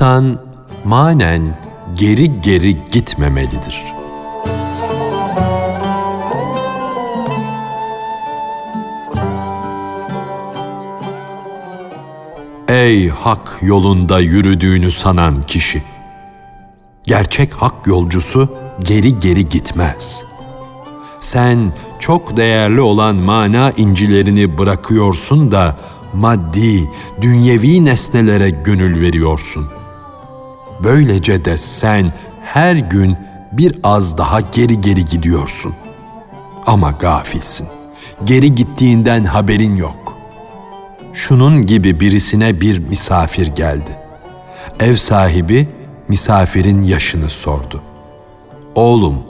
İnsan manen geri geri gitmemelidir. Ey hak yolunda yürüdüğünü sanan kişi! Gerçek hak yolcusu geri geri gitmez. Sen çok değerli olan mana incilerini bırakıyorsun da maddi, dünyevi nesnelere gönül veriyorsun. Böylece de sen her gün bir az daha geri geri gidiyorsun. Ama gafilsin. Geri gittiğinden haberin yok. Şunun gibi birisine bir misafir geldi. Ev sahibi misafirin yaşını sordu. Oğlum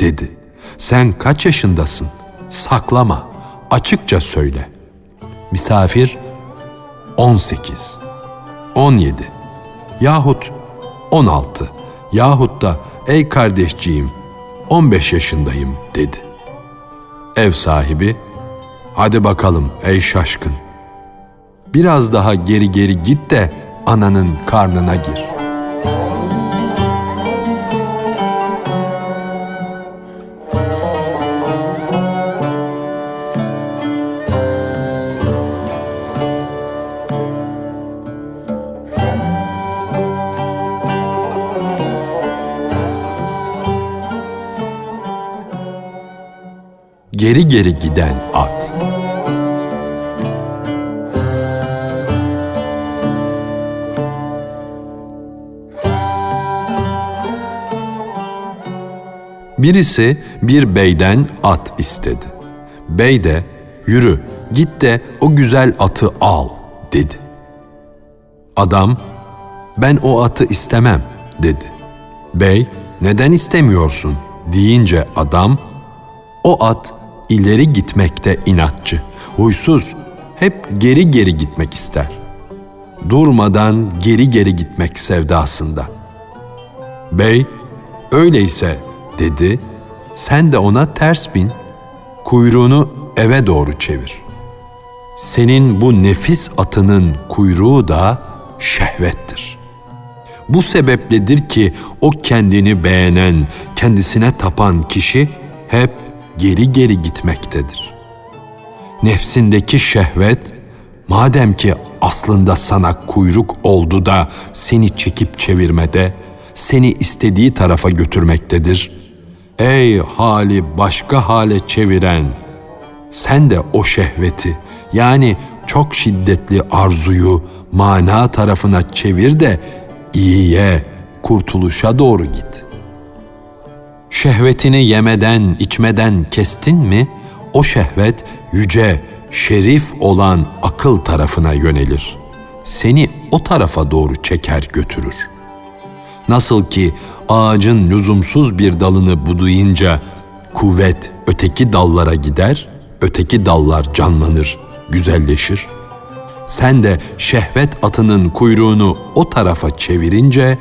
dedi. Sen kaç yaşındasın? Saklama, açıkça söyle. Misafir 18, 17 yahut 16 yahut da ey kardeşciğim 15 yaşındayım dedi. Ev sahibi hadi bakalım ey şaşkın biraz daha geri geri git de ananın karnına gir.'' Geri geri giden at. Birisi bir beyden at istedi. Bey de yürü git de o güzel atı al dedi. Adam ben o atı istemem dedi. Bey neden istemiyorsun deyince adam o at ileri gitmekte inatçı, huysuz, hep geri geri gitmek ister. Durmadan geri geri gitmek sevdasında. Bey, öyleyse dedi, sen de ona ters bin, kuyruğunu eve doğru çevir. Senin bu nefis atının kuyruğu da şehvettir. Bu sebepledir ki o kendini beğenen, kendisine tapan kişi hep geri geri gitmektedir. Nefsindeki şehvet, madem ki aslında sana kuyruk oldu da seni çekip çevirmede, seni istediği tarafa götürmektedir. Ey hali başka hale çeviren, sen de o şehveti yani çok şiddetli arzuyu mana tarafına çevir de iyiye, kurtuluşa doğru git.'' Şehvetini yemeden, içmeden kestin mi, o şehvet yüce, şerif olan akıl tarafına yönelir. Seni o tarafa doğru çeker götürür. Nasıl ki ağacın lüzumsuz bir dalını budayınca kuvvet öteki dallara gider, öteki dallar canlanır, güzelleşir. Sen de şehvet atının kuyruğunu o tarafa çevirince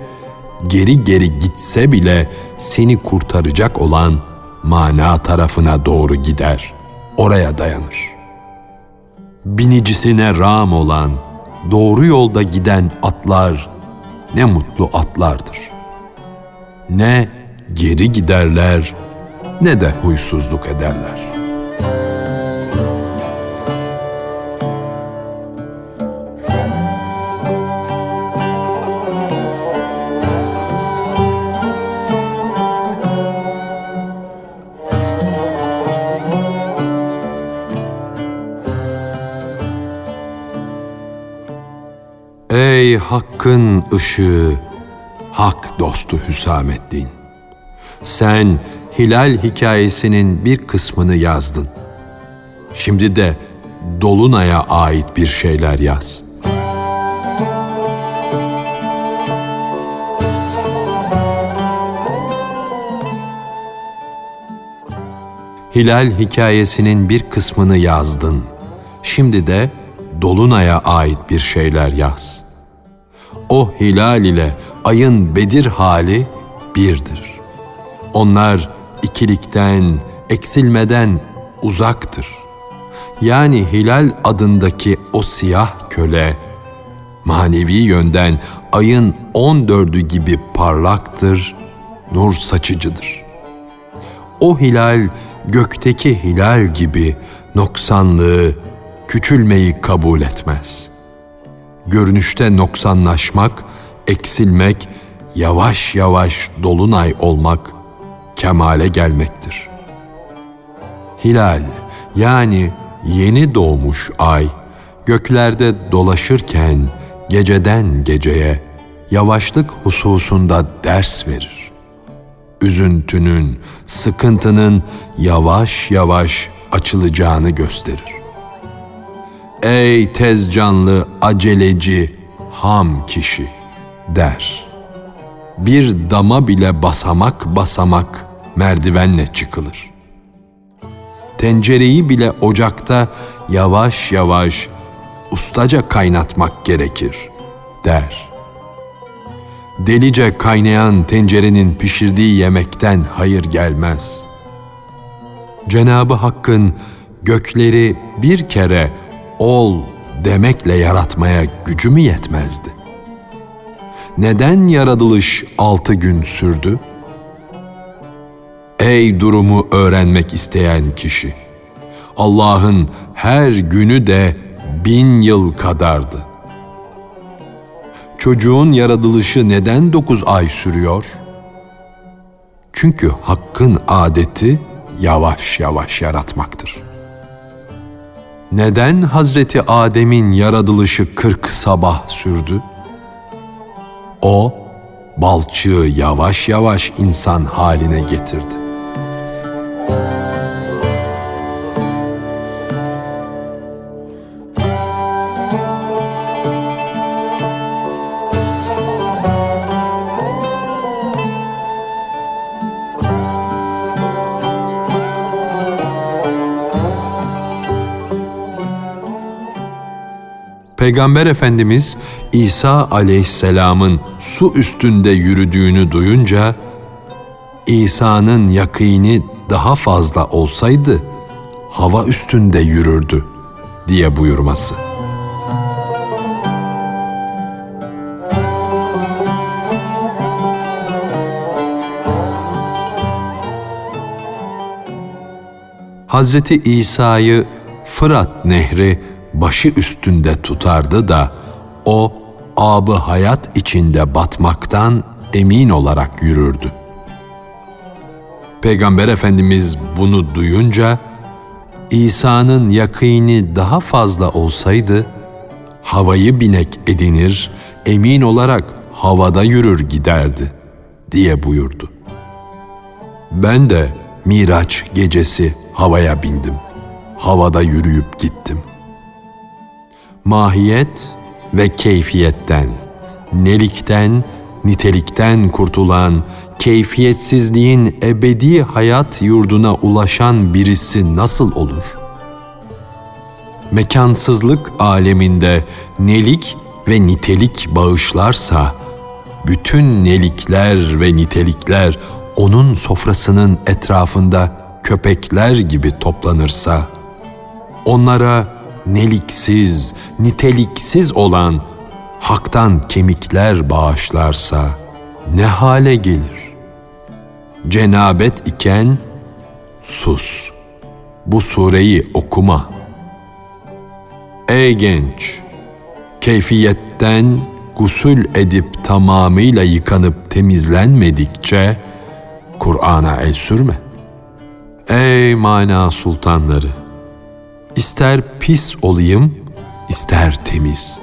geri geri gitse bile seni kurtaracak olan mana tarafına doğru gider, oraya dayanır. Binicisine ram olan, doğru yolda giden atlar ne mutlu atlardır. Ne geri giderler ne de huysuzluk ederler. Hakkın ışığı, hak dostu Hüsamettin. Sen hilal hikayesinin bir kısmını yazdın. Şimdi de Dolunay'a ait bir şeyler yaz. Hilal hikayesinin bir kısmını yazdın. Şimdi de Dolunay'a ait bir şeyler yaz. O hilal ile ayın bedir hali birdir. Onlar ikilikten, eksilmeden uzaktır. Yani hilal adındaki o siyah köle, manevi yönden ayın on dördü gibi parlaktır, nur saçıcıdır. O hilal gökteki hilal gibi noksanlığı, küçülmeyi kabul etmez. Görünüşte noksanlaşmak, eksilmek, yavaş yavaş dolunay olmak, kemale gelmektir. Hilal yani yeni doğmuş ay göklerde dolaşırken geceden geceye yavaşlık hususunda ders verir. Üzüntünün, sıkıntının yavaş yavaş açılacağını gösterir. Ey tez canlı, aceleci, ham kişi der. Bir dama bile basamak basamak merdivenle çıkılır. Tencereyi bile ocakta yavaş yavaş ustaca kaynatmak gerekir der. Delice kaynayan tencerenin pişirdiği yemekten hayır gelmez. Cenabı Hakk'ın gökleri bir kere ol demekle yaratmaya gücü mü yetmezdi? Neden yaratılış altı gün sürdü? Ey durumu öğrenmek isteyen kişi! Allah'ın her günü de bin yıl kadardı. Çocuğun yaratılışı neden dokuz ay sürüyor? Çünkü Hakk'ın adeti yavaş yavaş yaratmaktır. Neden Hazreti Adem'in yaratılışı kırk sabah sürdü? O, balçığı yavaş yavaş insan haline getirdi. Peygamber Efendimiz İsa aleyhisselamın su üstünde yürüdüğünü duyunca İsa'nın yakini daha fazla olsaydı hava üstünde yürürdü diye buyurması. Hazreti İsa'yı Fırat Nehri başı üstünde tutardı da o abı hayat içinde batmaktan emin olarak yürürdü. Peygamber Efendimiz bunu duyunca İsa'nın yakini daha fazla olsaydı havayı binek edinir, emin olarak havada yürür giderdi diye buyurdu. Ben de Miraç gecesi havaya bindim. Havada yürüyüp gittim. Mahiyet ve keyfiyetten, nelikten, nitelikten kurtulan, keyfiyetsizliğin ebedi hayat yurduna ulaşan birisi nasıl olur? Mekansızlık aleminde nelik ve nitelik bağışlarsa, bütün nelikler ve nitelikler onun sofrasının etrafında köpekler gibi toplanırsa, onlara neliksiz, niteliksiz olan haktan kemikler bağışlarsa ne hale gelir? Cenabet iken sus. Bu sureyi okuma. Ey genç, keyfiyetten gusül edip tamamıyla yıkanıp temizlenmedikçe Kur'an'a el sürme. Ey mana sultanları! İster pis olayım, ister temiz.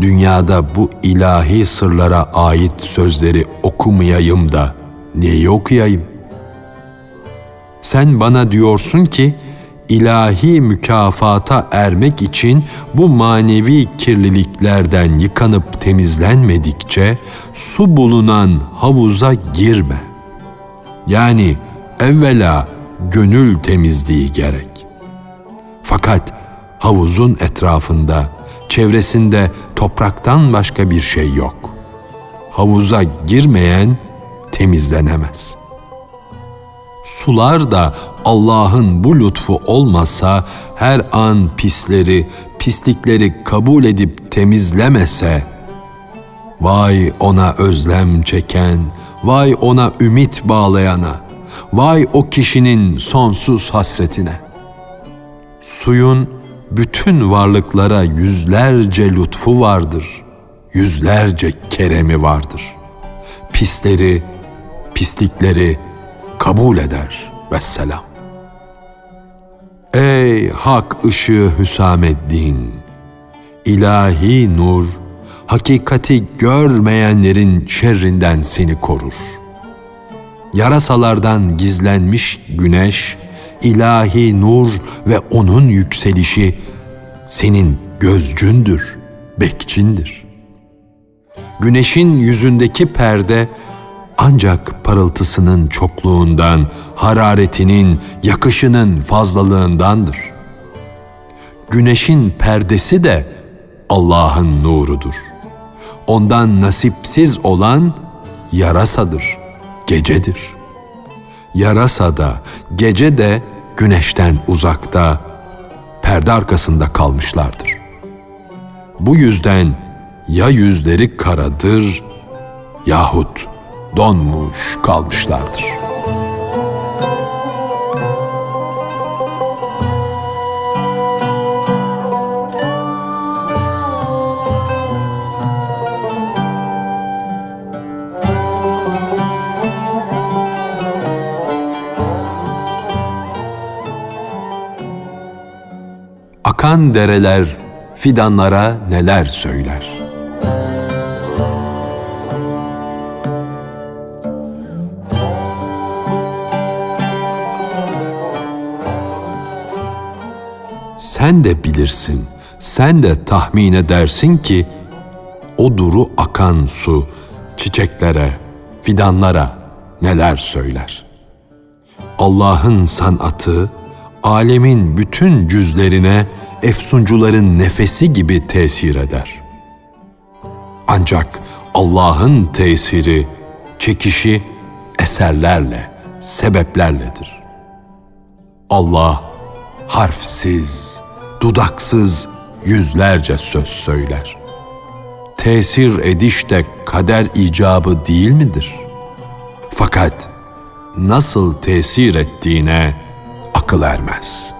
Dünyada bu ilahi sırlara ait sözleri okumayayım da neyi okuyayım? Sen bana diyorsun ki ilahi mükafata ermek için bu manevi kirliliklerden yıkanıp temizlenmedikçe su bulunan havuza girme. Yani evvela gönül temizliği gerek. Fakat havuzun etrafında, çevresinde topraktan başka bir şey yok. Havuza girmeyen temizlenemez. Sular da Allah'ın bu lütfu olmasa her an pisleri, pislikleri kabul edip temizlemese, vay ona özlem çeken, vay ona ümit bağlayana, vay o kişinin sonsuz hasretine. Suyun bütün varlıklara yüzlerce lütfu vardır, yüzlerce keremi vardır. Pisleri, pislikleri kabul eder vesselam. Ey hak ışığı Hüsameddin! İlahi nur, hakikati görmeyenlerin şerrinden seni korur. Yarasalardan gizlenmiş güneş, ilahi nur ve onun yükselişi senin gözcündür, bekçindir. Güneşin yüzündeki perde ancak parıltısının çokluğundan, hararetinin, yakışının fazlalığındandır. Güneşin perdesi de Allah'ın nurudur. Ondan nasipsiz olan yarasadır, gecedir. Yarasa da, gece de güneşten uzakta, perde arkasında kalmışlardır. Bu yüzden ya yüzleri karadır yahut donmuş kalmışlardır. Akan dereler fidanlara neler söyler? Sen de bilirsin, sen de tahmin edersin ki o duru akan su çiçeklere, fidanlara neler söyler? Allah'ın sanatı alemin bütün cüzlerine efsuncuların nefesi gibi tesir eder. Ancak Allah'ın tesiri, çekişi eserlerle, sebeplerledir. Allah harfsiz, dudaksız yüzlerce söz söyler. Tesir ediş de kader icabı değil midir? Fakat nasıl tesir ettiğine akıl ermez.''